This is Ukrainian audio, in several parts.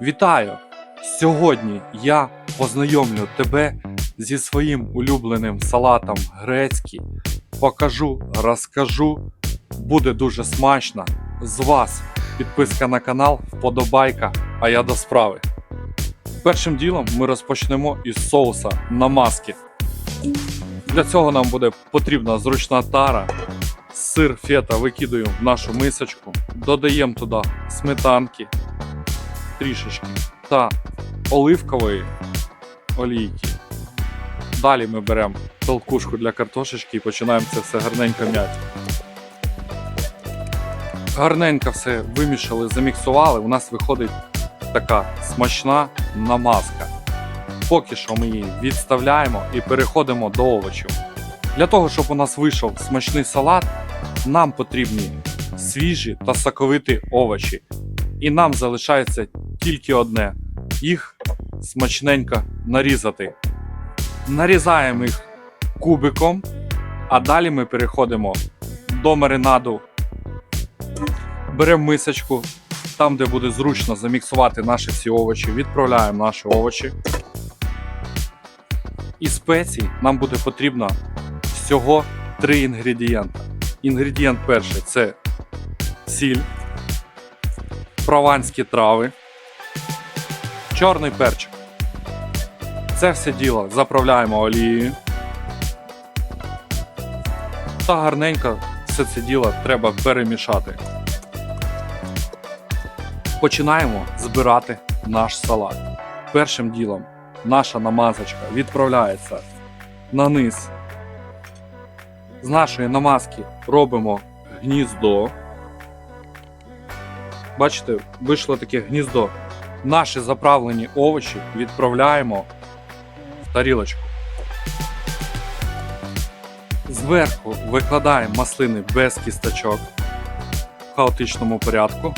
Вітаю! Сьогодні я познайомлю тебе зі своїм улюбленим салатом грецький. Покажу, розкажу. Буде дуже смачно. З вас підписка на канал, вподобайка, а я до справи. Першим ділом ми розпочнемо із соуса намазки. Для цього нам буде потрібна зручна тара. Сир фета викидуємо в нашу мисочку, додаємо туди сметанки трішечки та оливкової олійки. Далі ми беремо толкушку для картошечки і починаємо це все гарненько м'яти. Гарненько все вимішали, заміксували. У нас виходить така смачна намазка. Поки що ми її відставляємо і переходимо до овочів. Для того, щоб у нас вийшов смачний салат, нам потрібні свіжі та соковиті овочі. І нам залишається тільки одне їх смачненько нарізати. Нарізаємо їх кубиком, а далі ми переходимо до маринаду. Беремо мисочку, там, де буде зручно заміксувати наші всі овочі, відправляємо наші овочі. І спецій нам буде потрібно всього три інгредієнта. Інгредієнт перший це сіль, прованські трави, чорний перчик. Це все діло заправляємо олією. Та гарненько все це діло треба перемішати. Починаємо збирати наш салат. Першим ділом наша намазочка відправляється на низ. З нашої намазки робимо гніздо. Бачите, вийшло таке гніздо. Наші заправлені овочі відправляємо в тарілочку. Зверху викладаємо маслини без кісточок в хаотичному порядку.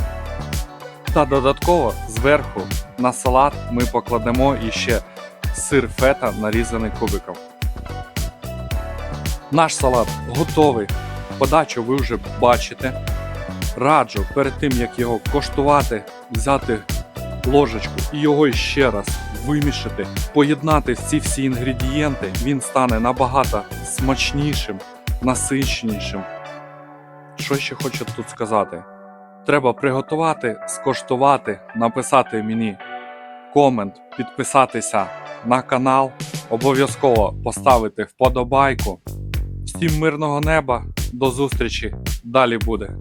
Та додатково зверху на салат ми покладемо іще сир фета, нарізаний кубиком. Наш салат готовий. Подачу ви вже бачите. Раджу перед тим як його коштувати, взяти ложечку і його ще раз вимішати, поєднати ці всі інгредієнти, він стане набагато смачнішим, насиченішим. Що ще хочу тут сказати? Треба приготувати, скоштувати, написати мені комент, підписатися на канал, обов'язково поставити вподобайку. Всім мирного неба, до зустрічі! Далі буде.